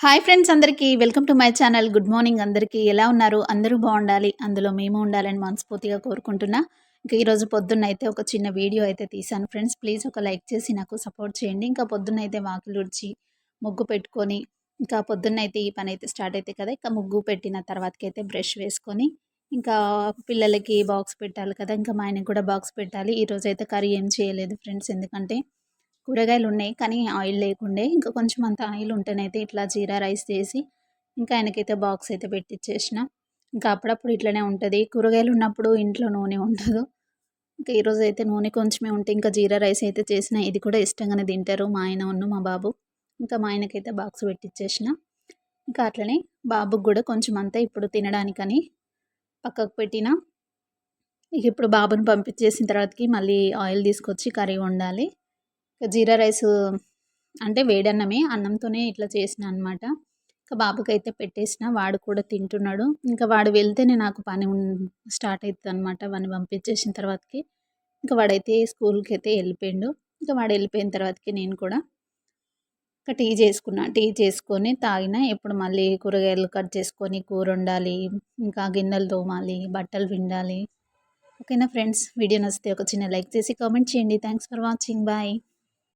Hi friends అందరికీ welcome to my channel. Good morning అందరికీ. ఎలా ఉన్నారు? అందరూ బాగుండాలి. అందులో మేము ఉండాలని మనస్ఫూర్తిగా కోరుకుంటున్నా. ఇంకా ఈరోజు పొద్దున్న అయితే ఒక చిన్న వీడియో అయితే తీశాను ఫ్రెండ్స్. ప్లీజ్ ఒక లైక్ చేసి నాకు సపోర్ట్ చేయండి. ఇంకా పొద్దున్న అయితే వాకిలు ఉడిచి ముగ్గు పెట్టుకొని ఇంకా పొద్దున్న అయితే ఈ పని అయితే స్టార్ట్ అయితే కదా ఇంకా ముగ్గు పెట్టిన తర్వాతకైతే బ్రష్ వేసుకొని ఇంకా పిల్లలకి బాక్స్ పెట్టాలి కదా ఇంకా మా ఆయనకి కూడా బాక్స్ పెట్టాలి. ఈరోజు అయితే కర్రీ ఏం చేయలేదు ఫ్రెండ్స్. ఎందుకంటే కూరగాయలు ఉన్నాయి కానీ ఆయిల్ లేకుండే. ఇంకా కొంచెం అంత ఆయిల్ ఉంటేనైతే ఇట్లా జీరా రైస్ చేసి ఇంకా ఆయనకైతే బాక్స్ అయితే పెట్టించేసిన ఇంకా అప్పుడప్పుడు ఇట్లనే ఉంటుంది. కూరగాయలు ఉన్నప్పుడు ఇంట్లో నూనె ఉండదు. ఇంకా ఈరోజు అయితే నూనె కొంచెమే ఉంటే ఇంకా జీరా రైస్ అయితే చేసిన. ఇది కూడా ఇష్టంగానే తింటారు మా ఆయన ఉన్న మా బాబు. ఇంకా మా ఆయనకైతే బాక్స్ పెట్టించేసిన ఇంకా అట్లనే బాబుకి కూడా కొంచెం అంతా ఇప్పుడు తినడానికని పక్కకు పెట్టిన. ఇక ఇప్పుడు బాబుని పంపించేసిన తర్వాతకి మళ్ళీ ఆయిల్ తీసుకొచ్చి కర్రీ వండాలి. జీరా రైస్ అంటే వేడన్నమే అన్నంతోనే ఇట్లా చేసిన అనమాట ఇంకా బాబుకి అయితే పెట్టేసిన వాడు కూడా తింటున్నాడు. ఇంకా వాడు వెళ్తేనే నాకు పని స్టార్ట్ అవుతుంది అనమాట వాడిని పంపించేసిన తర్వాతకి. ఇంకా వాడైతే స్కూల్కి అయితే వెళ్ళిపోయిండు. ఇంకా వాడు వెళ్ళిపోయిన తర్వాతకి నేను కూడా ఇంకా టీ చేసుకున్నా. టీ చేసుకొని తాగిన ఇప్పుడు మళ్ళీ కూరగాయలు కట్ చేసుకొని కూర వండాలి ఇంకా గిన్నెలు తోమాలి బట్టలు పిండాలి. ఓకేనా ఫ్రెండ్స్? వీడియో నచ్చితే ఒక చిన్న లైక్ చేసి కామెంట్ చేయండి. Thanks for watching. బాయ్.